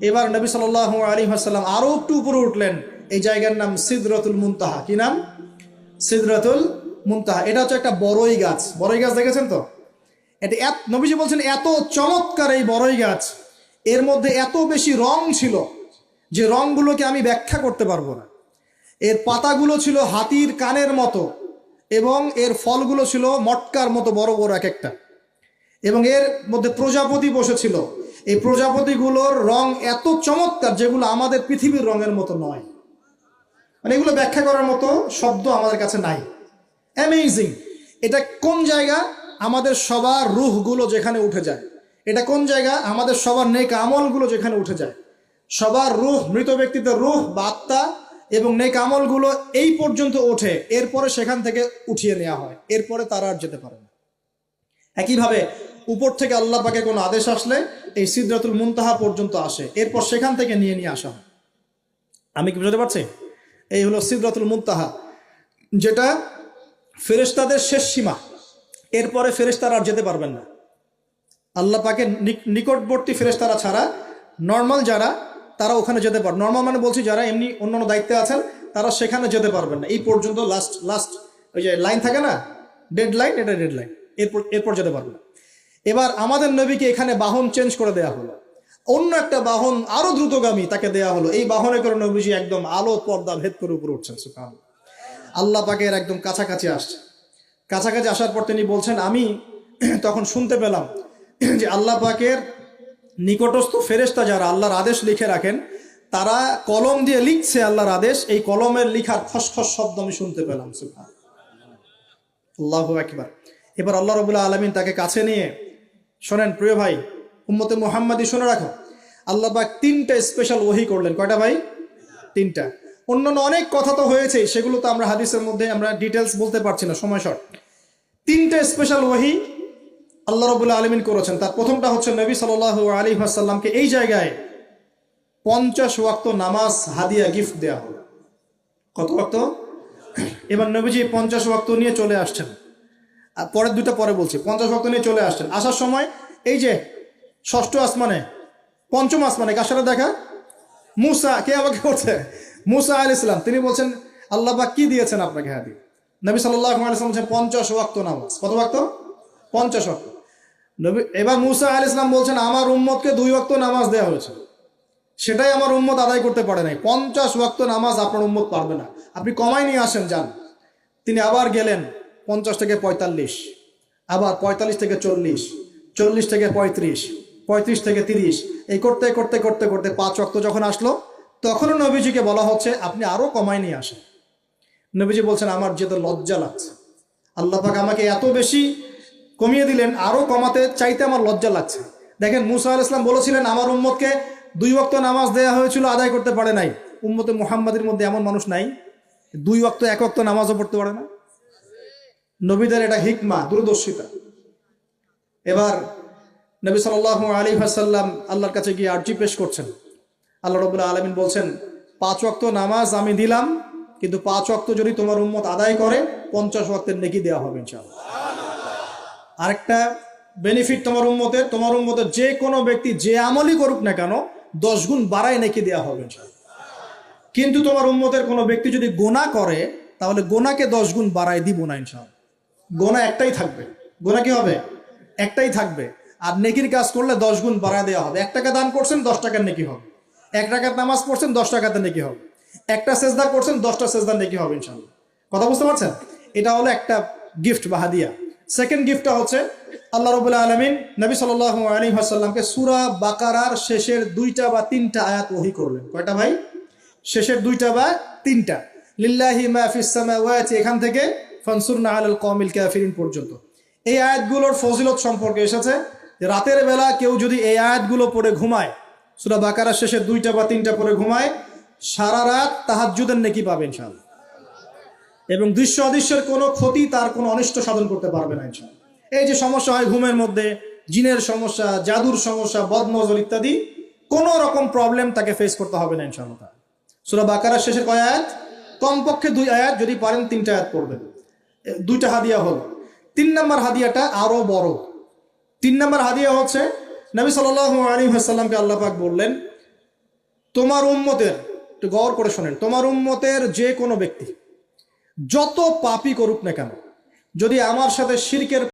এবার নবী সাল আলী হাসাল্লাম আরও একটু উপরে উঠলেন। এই জায়গার নাম সিদরতুল মুনতাহা। কি নাম? সিদরতুল মুনতাহা। এটা হচ্ছে একটা বড়ই গাছ। বড়ই গাছ দেখেছেন তো? এটা এত নবীজি বলছেন, এত চমৎকার এই বড়ই গাছ। এর মধ্যে এত বেশি রং ছিল যে রংগুলোকে আমি ব্যাখ্যা করতে পারব না। এর পাতাগুলো ছিল হাতির কানের মতো এবং এর ফলগুলো ছিল মটকার মতো বড় বড় এক একটা। এবং এর মধ্যে প্রজাপতি বসেছিল। এই প্রজাপতিগুলোর রং এত চমৎকার যেগুলো আমাদের পৃথিবীর রঙের মতো নয়। মানে এগুলো ব্যাখ্যা করার মতো শব্দ আমাদের কাছে নাই। অ্যামেজিং এটা কোন জায়গা? আমাদের সবার রুহগুলো যেখানে উঠে যায়। এটা কোন জায়গা? আমাদের সবার নেক আমলগুলো যেখানে উঠে যায়। সবার রুহ, মৃত ব্যক্তিদের রুহ বা আত্মা এবং নেক আমলগুলো এই পর্যন্ত ওঠে, এরপরে সেখান থেকে উঠিয়ে নেওয়া হয়, এরপরে তারা আর যেতে পারে না। একইভাবে উপর থেকে আল্লাহ পাকে কোনো আদেশ আসলে এই সিদ্ধাতুল মুনতাহা পর্যন্ত আসে। এরপর সেখান থেকে নিয়ে নিয়ে আসা হয়। আমি কি বুঝতে পারছি? এই হলো সিদ্ধাতুল মুনতাহা, যেটা ফেরেশতাদের শেষ সীমা। এরপরে ফেরেশতারা আর যেতে পারবেন না। আল্লাহ পাকে নিক- নিকটবর্তী ফেরেশতারা ছাড়া নর্মাল যারা, তারা ওখানে যেতে পারে, নর্মাল মানে বলছি যারা এমনি অন্যান্য দায়িত্বে আছেন, তারা সেখানে যেতে পারবেন না। এই পর্যন্ত লাস্ট লাস্ট ওই যে লাইন থাকে না? ডেড লাইন এটা ডেড লাইন এরপর এরপর যেতে পারবে না। এবার আমাদের নবীকে এখানে বাহন চেঞ্জ করে দেয়া হলো। অন্য একটা বাহন আরও দ্রুতগামী তাকে দেয়া হলো। এই বাহনে করে নবীজি একদম আলো, পর্দা ভেদ করে উপরে উঠছেন সুফান আল্লাহ পাকের একদম কাছাকাছি আসছে। কাছাকাছি আসার পর তিনি বলছেন, আমি তখন শুনতে পেলাম যে আল্লাহ পাকের নিকটস্থ ফেরেশতা যারা আল্লাহর আদেশ লিখে রাখেন, তারা কলম দিয়ে লিখছে আল্লাহর আদেশ। এই কলমের লিখার খসখস শব্দ আমি শুনতে পেলাম সুফান আল্লাহ একবার এবার আল্লাহ রবুল্লাহ আলমিন তাকে কাছে নিয়ে শোনেন, প্রিয় ভাই, উম্মতে মোহাম্মদী শুনে রাখো। আল্লাহ পাক তিনটা স্পেশাল ওহি করলেন। কয়টা ভাই? তিনটা। অন্যান্য অনেক কথা তো হয়েছে, সেগুলো তো আমরা হাদিসের মধ্যে আমরা ডিটেলস বলতে পারছি না, সময় শর্ট। তিনটা স্পেশাল ওহি আল্লাহ রবুল্লাহ আলমিন করেছেন। তার প্রথমটা হচ্ছে নবী সাল আলী আসাল্লামকে এই জায়গায় পঞ্চাশ ওয়াক্ত নামাজ, হাদিয়া, গিফট দেওয়া হলো। কত ওয়াক্ত? এবার নবীজি পঞ্চাশ ওয়াক্ত নিয়ে চলে আসছেন। পরের দুটো পরে বলছি। পঞ্চাশ ওয়াক্ত নিয়ে চলে আসছেন। আসার সময় এই যে ষষ্ঠ আসমানে, পঞ্চম আসমানে, কার দেখা? মুসা, কে আমাকে করছে? মুসা আল ইসলাম তিনি বলছেন, আল্লাহ পাক কি দিয়েছেন আপনাকে হাদি নবী আলাইসলাম বলছেন, পঞ্চাশ ওয়াক্ত নামাজ। কত ওয়াক্ত পঞ্চাশ ওয়াক্ত নবী, এবার মুসা আল ইসলাম বলছেন, আমার উম্মতকে দুই ওয়াক্ত নামাজ দেওয়া হয়েছে। সেটাই আমার উম্মত আদায় করতে পারে নাই। পঞ্চাশ ওয়াক্ত নামাজ আপনার উম্মত পারবে না। আপনি কমাই নিয়ে আসেন, যান। তিনি আবার গেলেন। পঞ্চাশ থেকে পঁয়তাল্লিশ, আবার পঁয়তাল্লিশ থেকে চল্লিশ চল্লিশ থেকে পঁয়ত্রিশ পঁয়ত্রিশ থেকে তিরিশ, এই করতে করতে করতে করতে পাঁচ অক্ত যখন আসলো, তখনও নবীজিকে বলা হচ্ছে, আপনি আরও কমায় নিয়ে আসেন। নবীজি বলছেন, আমার যেতে লজ্জা লাগছে। আল্লাহ পাক আমাকে এত বেশি কমিয়ে দিলেন আরও কমাতে চাইতে আমার লজ্জা লাগছে। দেখেন, মুসা আল ইসলাম বলেছিলেন, আমার উম্মতকে দুই ওয়াক্ত নামাজ দেওয়া হয়েছিল, আদায় করতে পারে নাই। উম্মতে মুহাম্মাদের মধ্যে এমন মানুষ নাই। দুই ওয়াক্ত, এক ওয়াক্ত নামাজও পড়তে পারে না। নবীদের এটা হিকমা, দূরদর্শিতা। এবার নবী সাল আলী হাসাল্লাম আল্লাহর কাছে গিয়ে আর্জি পেশ করছেন। আল্লাহ রবুল্লাহ আলমিন বলছেন, পাঁচ ওয়াক্ত নামাজ আমি দিলাম, কিন্তু পাঁচ ওয়াক্ত যদি তোমার উম্মত আদায় করে, পঞ্চাশ ওয়াক্তের নেকি দেওয়া হবে ইনশাআল্লাহ। আরেকটা বেনিফিট তোমার উম্মতের তোমার উম্মতের যে কোনো ব্যক্তি যে আমলই করুক না কেন, দশ গুণ বাড়ায় নেকি দেওয়া হবে কিন্তু তোমার উম্মতের কোনো ব্যক্তি যদি গোনা করে, তাহলে গোনাকে দশ গুণ বাড়ায় দিব না ইনশাআল্লাহ। গোনা একটাই থাকবে। গোনা কি হবে? একটাই থাকবে। আর নেকির কাজ করলে দশ গুণ বাড়ায় দেওয়া হবে। এক টাকা দান করছেন, দশ টাকার নেকি হবে। এক টাকার নামাজ পড়ছেন, দশ টাকাতে নেকি হবে। একটা সেজদা করছেন, দশটা সেজদার নেকি হবে ইনশাল্লাহ কথা বুঝতে পারছেন? এটা হলো একটা গিফট বা হাদিয়া। সেকেন্ড গিফটটা হচ্ছে আল্লাহ রবুল্লাহ আলমিন নবী সাল আলী আসাল্লামকে সুরা বাকারার শেষের দুইটা বা তিনটা আয়াত ওহি করলেন। কয়টা ভাই? শেষের দুইটা বা তিনটা। লিল্লাহি মাহফিস এখান থেকে ফানসুরনা আলাল কওমিল কাফিরিন পর্যন্ত। এই আয়াতগুলোর ফজিলত সম্পর্কে এসেছে রাতের বেলা কেউ যদি এই আয়াতগুলো পড়ে ঘুমায়, সূরা বাকারার শেষের দুইটা বা তিনটা পড়ে ঘুমায়, সারা রাত তাহাজ্জুদের নেকি পাবে ইনশাআল্লাহ। এবং দৃশ্য অদৃশ্যের কোনো ক্ষতি তার কোনো অনিষ্ট সাধন করতে পারবে না ইনশাআল্লাহ। এই যে সমস্যা হয় ঘুমের মধ্যে, জিনের সমস্যা, জাদুর সমস্যা বদনজর ইত্যাদি, কোনো রকম প্রবলেম তাকে ফেস করতে হবে না ইনশাআল্লাহ সুরা বাকারার শেষের কয় আয়াত? কমপক্ষে দুই আয়াত, যদি পারেন তিনটা আয়াত পড়বেন। দুইটা হাদিয়া হলো। তিন নম্বর হাদিয়াটা আরও বড়। তিন নম্বর হাদিয়া হচ্ছে, নবী সাল আলী হাসাল্লামকে আল্লাহ পাক বললেন, তোমার উম্মতের একটু গৌর করে শোনেন, তোমার উম্মতের যে কোনো ব্যক্তি, যত পাপি করুক না কেন, যদি আমার সাথে শিরকের